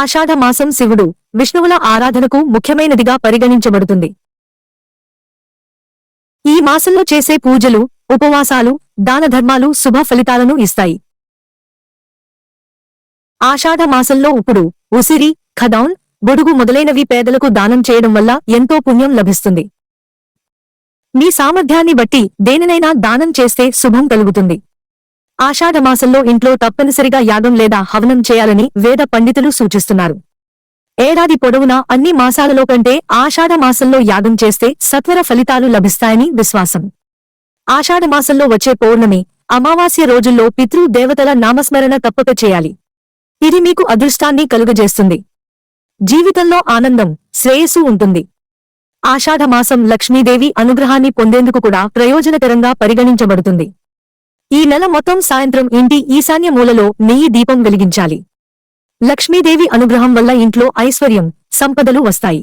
ఆషాఢ మాసం శివుడు విష్ణువుల ఆరాధనకు ముఖ్యమైనదిగా పరిగణించబడుతుంది. ఈ మాసంలో చేసే పూజలు ఉపవాసాలు దానధర్మాలు శుభ ఫలితాలను ఇస్తాయి. ఆషాఢ మాసంలో ఉప్పుడు ఉసిరి ఖదౌన్ బొడుగు మొదలైనవి పేదలకు దానం చేయడం వల్ల ఎంతో పుణ్యం లభిస్తుంది. మీ సామర్థ్యాన్ని బట్టి దేనినైనా దానం చేస్తే శుభం కలుగుతుంది. ఆషాఢమాసంలో ఇంట్లో తప్పనిసరిగా యాగం లేదా హవనం చేయాలని వేద పండితులు సూచిస్తున్నారు. ఏడాది పొడవునా అన్ని మాసాలలో కంటే ఆషాఢ మాసంలో యాగం చేస్తే సత్వర ఫలితాలు లభిస్తాయని విశ్వాసం. ఆషాఢమాసంలో వచ్చే పౌర్ణమి అమావాస్య రోజుల్లో పితృ దేవతల నామస్మరణ తప్పక చేయాలి. ఇది మీకు అదృష్టాన్ని కలుగజేస్తుంది. జీవితంలో ఆనందం శ్రేయస్సు ఉంటుంది. ఆషాఢమాసం లక్ష్మీదేవి అనుగ్రహాన్ని పొందేందుకు కూడా ప్రయోజనకరంగా పరిగణించబడుతుంది. ఈ నెల మొత్తం సాయంత్రం ఇంటి ఈశాన్య మూలలో నెయ్యి దీపం వెలిగించాలి. లక్ష్మీదేవి అనుగ్రహం వల్ల ఇంట్లో ఐశ్వర్యం సంపదలు వస్తాయి.